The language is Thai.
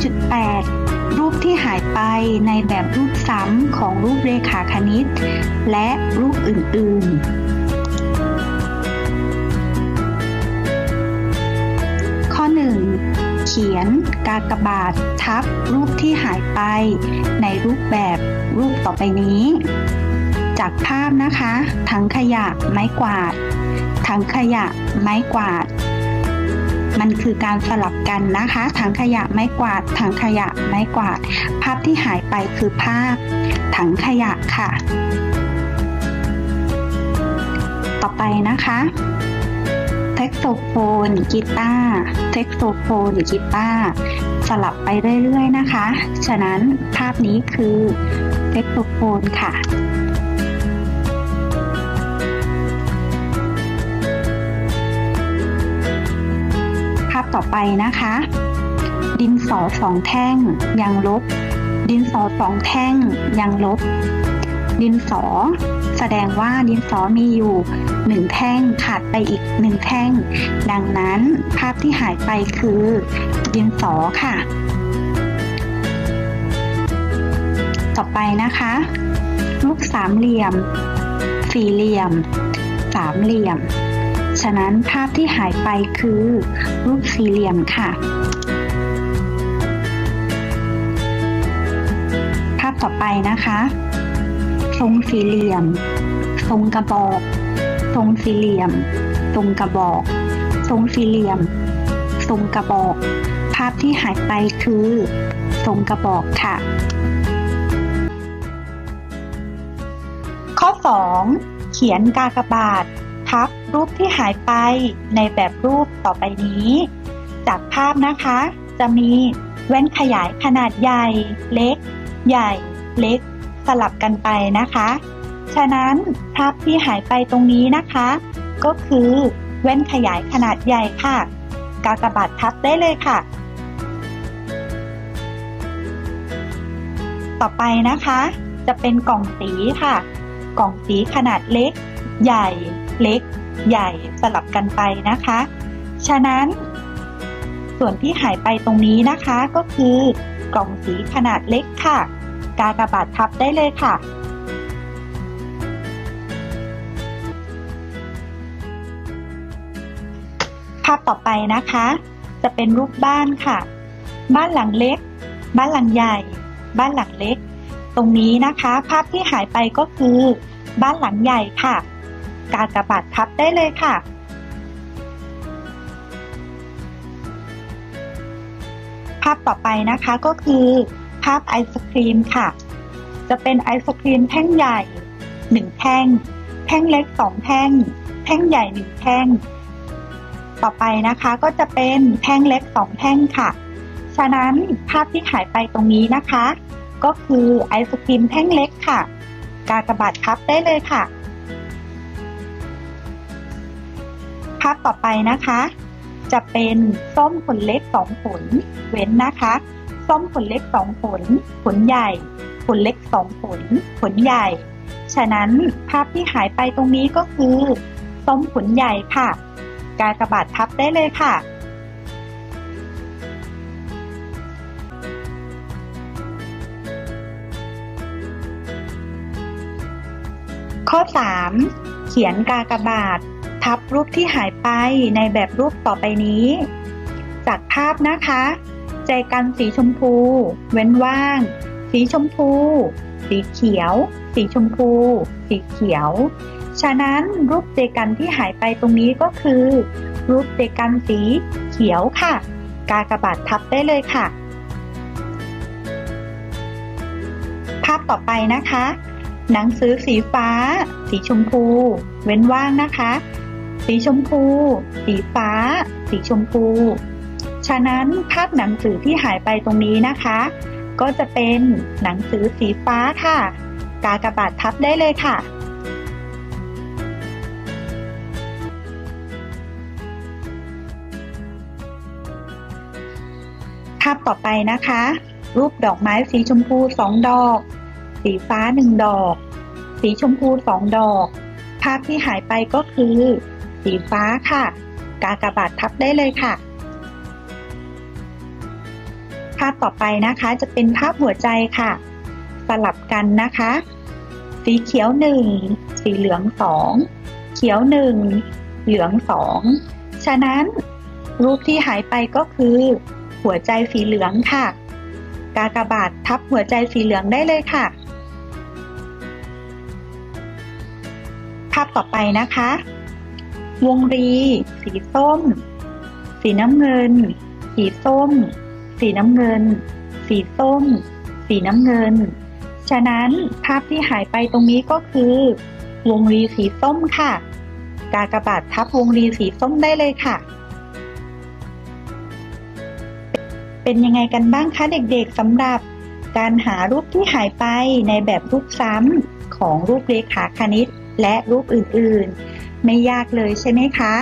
9.8 รูปที่หายไปในแบบรูปซ้ำของรูปเรขาคณิต และรูปอื่น ๆ ข้อ 1 เขียนกากบาททับรูปที่หายไปในรูปแบบรูปต่อไปนี้ จากภาพนะคะ ถังขยะไม้กวาด ถังขยะไม้กวาด มันคือการสลับกันนะคะ ถังขยะไม้กวาด ถังขยะไม้กวาด ภาพที่หายไปคือภาพ ถังขยะค่ะ ต่อไปนะคะเทคโซโฟนกีตาร์เทคโซโฟนกีตาร์สลับไปเรื่อยๆนะคะ ฉะนั้นภาพนี้คือเทคโซโฟนค่ะ ต่อไปนะคะ ดินสอสองแท่งยางลบ ดินสอสองแท่งยางลบ ดินสอ แสดงว่าดินสอมีอยู่หนึ่งแท่งขาดไปอีกหนึ่งแท่ง ดังนั้นภาพที่หายไปคือ ดินสอค่ะ ต่อไปนะคะ ลูกสามเหลี่ยม สี่เหลี่ยม สามเหลี่ยม ฉะนั้นภาพที่หายไปคือ รูปสี่เหลี่ยมค่ะ ภาพต่อไปนะคะ ทรงสี่เหลี่ยม ทรงกระบอก ทรงสี่เหลี่ยม ทรงกระบอก ทรงสี่เหลี่ยม ทรงกระบอก ภาพที่หายไปคือ ทรงกระบอกค่ะ ข้อ 2 เขียนกากบาททับ รูปที่หายไปในแบบรูปต่อไปนี้ จากภาพนะคะ จะมีแว่นขยายขนาดใหญ่ เล็ก ใหญ่ เล็ก สลับกันไปนะคะ ฉะนั้นภาพที่หายไปตรงนี้นะคะ ก็คือแว่นขยายขนาดใหญ่ค่ะ กากบาททับได้เลยค่ะ ต่อไปนะคะ จะเป็นกล่องสีค่ะ กล่องสีขนาดเล็ก ใหญ่ เล็ก ใหญ่สลับกันไปนะคะ ฉะนั้น ส่วนที่หายไปตรงนี้นะคะก็คือกล่องสีขนาดเล็กค่ะ กากบาททับได้เลยค่ะภาพต่อไปนะคะ จะเป็นรูปบ้านค่ะ บ้านหลังเล็ก บ้านหลังใหญ่ บ้านหลังเล็ก ตรงนี้นะคะ ภาพที่หายไปก็คือ บ้านหลังใหญ่ค่ะ กากบาททับได้เลยค่ะ ภาพต่อไปนะคะก็คือภาพไอศครีมค่ะ จะเป็นไอศครีมแท่งใหญ่หนึ่งแท่ง แท่งเล็กสองแท่ง แท่งใหญ่หนึ่งแท่ง ต่อไปนะคะก็จะเป็นแท่งเล็กสองแท่งค่ะ ฉะนั้นภาพที่หายไปตรงนี้นะคะ ก็คือไอศครีมแท่งเล็กค่ะ กากบาททับได้เลยค่ะ ภาพต่อไปนะคะ จะเป็นส้มผลเล็กสองผล เว้นนะคะ ส้มผลเล็กสองผล ผลใหญ่ ผลเล็กสองผล ผลใหญ่ ฉะนั้นภาพที่หายไปตรงนี้ก็คือ ส้มผลใหญ่ค่ะ กากบาททับได้เลยค่ะข้อ 3 เขียนกากบาท ทับรูปที่หายไปในแบบรูปต่อไปนี้ จากภาพนะคะ ใจกันสีชมพู เว้นว่าง สีชมพู สีเขียว สีชมพู สีเขียว ฉะนั้นรูปเจกันที่หายไปตรงนี้ก็คือ รูปเจกันสีเขียวค่ะ กากบาททับได้เลยค่ะ ภาพต่อไปนะคะหนังสือสีฟ้า สีชมพู เว้นว่างนะคะ สีชมพู สีฟ้า สีชมพู ฉะนั้นภาพหนังสือที่หายไปตรงนี้นะคะ ก็จะเป็นหนังสือสีฟ้าค่ะ กากบาททับได้เลยค่ะภาพต่อไปนะคะ รูปดอกไม้สีชมพูสองดอก สีฟ้าหนึ่งดอก สีชมพูสองดอก ภาพที่หายไปก็คือ สีฟ้าค่ะ กากบาททับได้เลยค่ะ ภาพต่อไปนะคะจะเป็นภาพหัวใจค่ะ สลับกันนะคะ สีเขียวหนึ่งสีเหลืองสองเขียวหนึ่งเหลืองสองฉะนั้นรูปที่หายไปก็คือ หัวใจสีเหลืองค่ะ กากบาททับหัวใจสีเหลืองได้เลยค่ะ ภาพต่อไปนะคะ วงรี สีส้ม สีน้ำเงิน สีส้ม สีน้ำเงิน สีส้ม สีน้ำเงิน ฉะนั้นภาพที่หายไปตรงนี้ก็คือ วงรีสีส้มค่ะ กากบาททับวงรีสีส้มได้เลยค่ะ เป็นยังไงกันบ้างคะเด็กๆสำหรับการหารูปที่หายไปในแบบรูปซ้ำของรูปเรขาคณิตและรูปอื่นๆ ไม่ยากเลยใช่ไหมคะ